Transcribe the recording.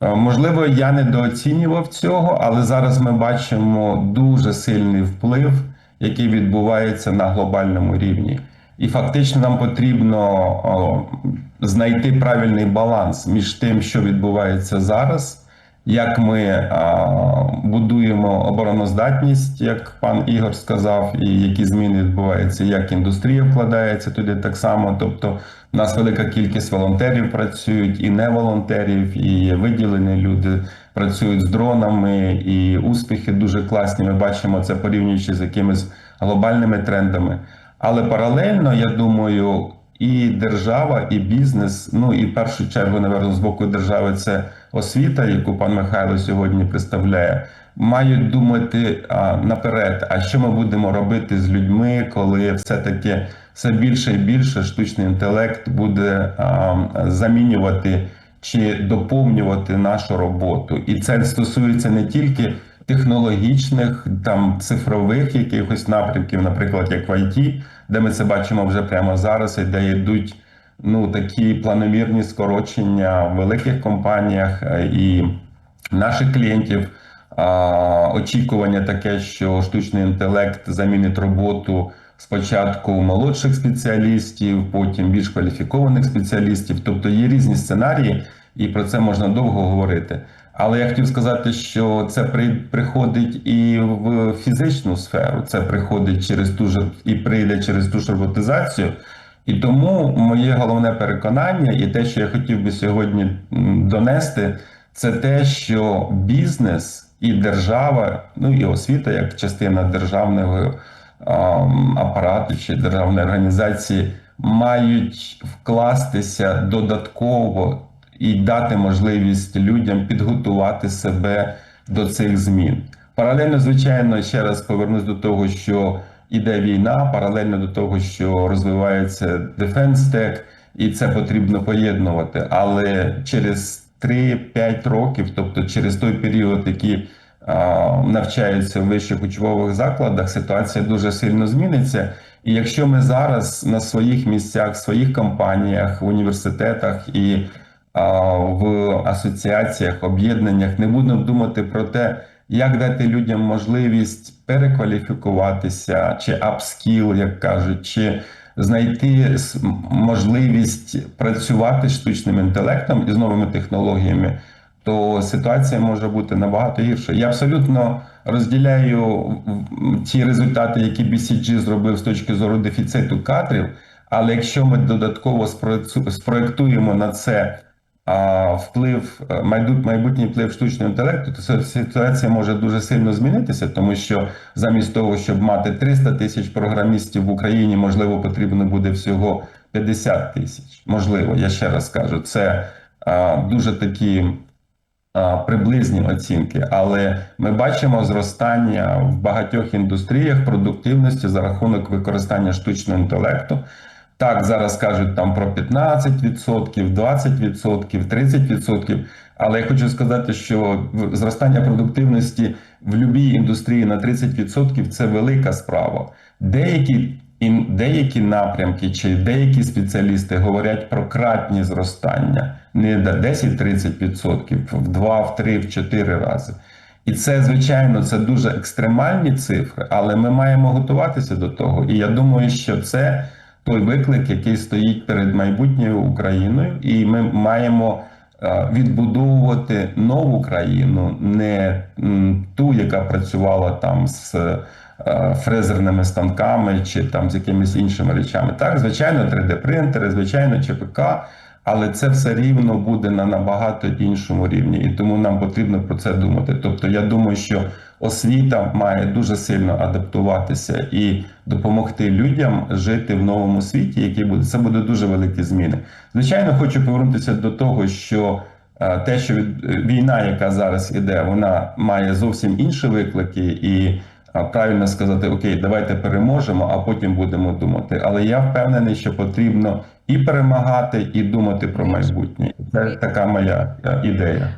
Е, Можливо, я недооцінював цього, але зараз ми бачимо дуже сильний вплив, який відбувається на глобальному рівні. І фактично нам потрібно знайти правильний баланс між тим, що відбувається зараз, як ми будуємо обороноздатність, як пан Ігор сказав, і які зміни відбуваються, як індустрія вкладається туди так само. Тобто, у нас велика кількість волонтерів працюють, і не волонтерів, і виділені люди працюють з дронами, і успіхи дуже класні. Ми бачимо це порівнюючи з якимись глобальними трендами. Але паралельно, я думаю, і держава, і бізнес, ну і в першу чергу, напевно, з боку держави це освіта, яку пан Михайло сьогодні представляє, мають думати а, наперед, а що ми будемо робити з людьми, коли все-таки все більше і більше штучний інтелект буде а, замінювати чи доповнювати нашу роботу. І це стосується не тільки технологічних, там цифрових якихось напрямків, наприклад, як в IT, де ми це бачимо вже прямо зараз, і де йдуть ну такі планомірні скорочення в великих компаніях е, і наших клієнтів. Очікування таке, що штучний інтелект замінить роботу спочатку молодших спеціалістів, потім більш кваліфікованих спеціалістів. Тобто є різні сценарії, і про це можна довго говорити. Але я хотів сказати, що це при, приходить і в фізичну сферу, це приходить через ту ж і прийде через ту ж роботизацію. І тому моє головне переконання, і те, що я хотів би сьогодні донести, це те, що бізнес і держава, ну і освіта як частина державного ам, апарату чи державної організації, мають вкластися додатково і дати можливість людям підготувати себе до цих змін. Паралельно, звичайно, ще раз повернусь до того, що іде війна, паралельно до того, що розвивається Defense Tech, і це потрібно поєднувати. Але через 3-5 років, тобто через той період, який навчаються в вищих учбових закладах, ситуація дуже сильно зміниться. І якщо ми зараз на своїх місцях, своїх компаніях, в університетах і в асоціаціях, об'єднаннях не будемо думати про те, як дати людям можливість перекваліфікуватися, чи апскіл, як кажуть, чи знайти можливість працювати з штучним інтелектом і з новими технологіями, то ситуація може бути набагато гірша. Я абсолютно розділяю ті результати, які BCG зробив з точки зору дефіциту кадрів. Але якщо ми додатково спроектуємо на це вплив, майбутній вплив штучного інтелекту, то ситуація може дуже сильно змінитися, тому що замість того, щоб мати 300 тисяч програмістів в Україні, можливо, потрібно буде всього 50 тисяч. Можливо, я ще раз кажу, це дуже такі приблизні оцінки, але ми бачимо зростання в багатьох індустріях продуктивності за рахунок використання штучного інтелекту. Так, зараз кажуть там про 15%, 20%, 30%. Але я хочу сказати, що зростання продуктивності в будь-якій індустрії на 30% це велика справа. Деякі, деякі напрямки чи деякі спеціалісти говорять про кратні зростання не до 10-30%, в 2, в 3, в 4 рази. І це, звичайно, це дуже екстремальні цифри, але ми маємо готуватися до того. І я думаю, що це той виклик, який стоїть перед майбутньою Україною, і ми маємо е, відбудовувати нову країну, не ту, яка працювала там з е, фрезерними станками чи там з якимись іншими речами. Так, звичайно, 3D-принтери, звичайно, ЧПК. Але це все рівно буде на набагато іншому рівні, і тому нам потрібно про це думати. Тобто, я думаю, що освіта має дуже сильно адаптуватися і допомогти людям жити в новому світі, який буде це буде дуже великі зміни. Звичайно, хочу повернутися до того, що е, те, що від війна, яка зараз іде, вона має зовсім інші виклики і. Правильно сказати, окей, давайте переможемо, а потім будемо думати. Але я впевнений, що потрібно і перемагати, і думати про майбутнє. Це така моя е, ідея.